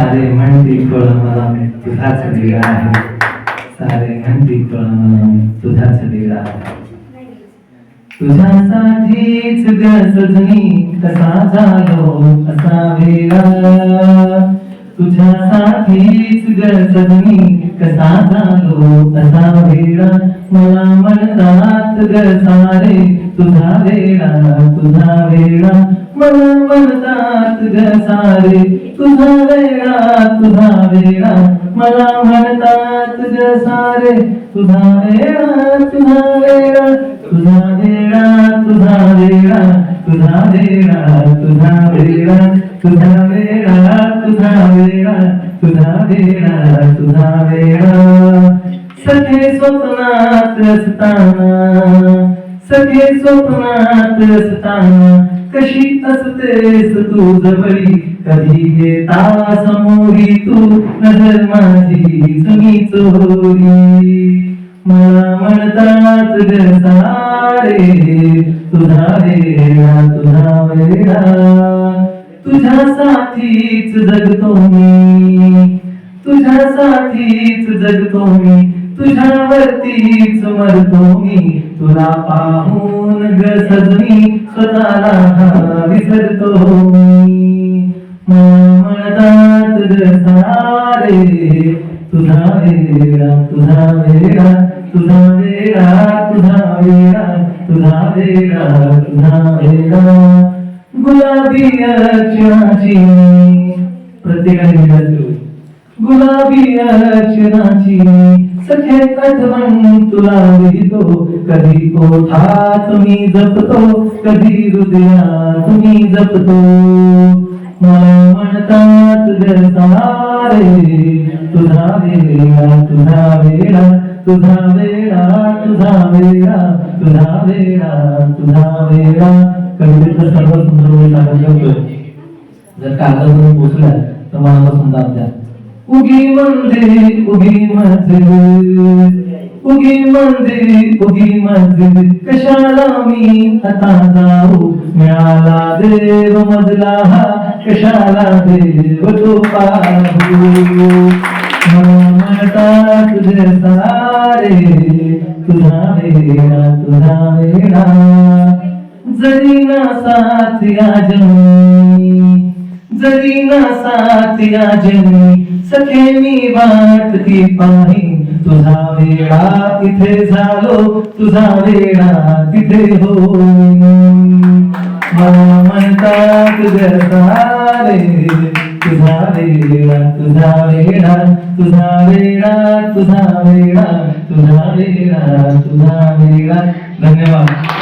सारे म्हणती फळ मला तुझाच वेळ आहे. सारे म्हणती फळ मला तुझाच वेळ आहे. तुझ्यासाठीच ग सजनी कसा झालो असा वेळा तुझ्यासाठीच ग सजनी कसा झालो असा वेळा मला म्हणतात ग सारे तुझा वेळा तुझा वेळा मला म्हणतात ग सारे तुझा वेळा तुझा वेळा मला म्हणतात ग सारे तुझा वेळा तुझा वेळा तुझा वेळा तुझा वेळा तुझा वेळा तुझा वेळा तुझा वेळा तुझा वेळा तुझा वेळा तुझा वेळा सखे स्वप्नात असताना सगळे स्वप्नात असताना. कशी असतेस तू जवळी? कधी घेता समोरी तू? नजर माझी तुम्ही चोरी. मला म्हणतात ग सारे तुझा वेळा तुझा वेळा तुझ्यासाठीच जगतो मी. तुझ्यासाठीच जगतो मी. तुझ्यावरतीच मरतो मी. तुला पाहून ग सजनी स्वतःला हा विसरतो मी. म्हणतात ग सारे तुझा वेळा तुझा वेळा तुझा वेळा तुझा वेळा तुझा वेळा तुझा वेळा गुलाबी अर्चनाची प्रत्येकाने विचारतो गुलाबी अर्चनाची सखे आठवण तुला लिहितो. कधी ओठात मी जपतो कधी हृदयात मी जपतो. मला म्हणतात ग सारे तुझा वेळा तुझा वेळा तुझा वेळा तुझा वेळा तुझा वेळा तुझा वेळा. कवितेचं सर्व सुंदर वेळ टाकत ठेवतोय. जर कागदावरून पोचला तर मला समजा द्या. उगी मंदे उगी मस्जिद उगी मंदे उगी मस्जिद कशाला मी आता जाऊ? मिळाला देव मजला हा. कशाला देव तो पाहू म्हणतात तुझे सारे तुझा वेळा तुझा वेळा जरी ना साथ या जमी जरी ना साथ आजनी सखे मी वाट ती पाही. तुझा वेळा तिथे झालो तुझा वेळा तिथे हो मला म्हणतात ग सारे तुझा वेळा तुझा वेळा तुझा वेळा तुझा वेळा तुझा वेळा तुझा वेळा. धन्यवाद.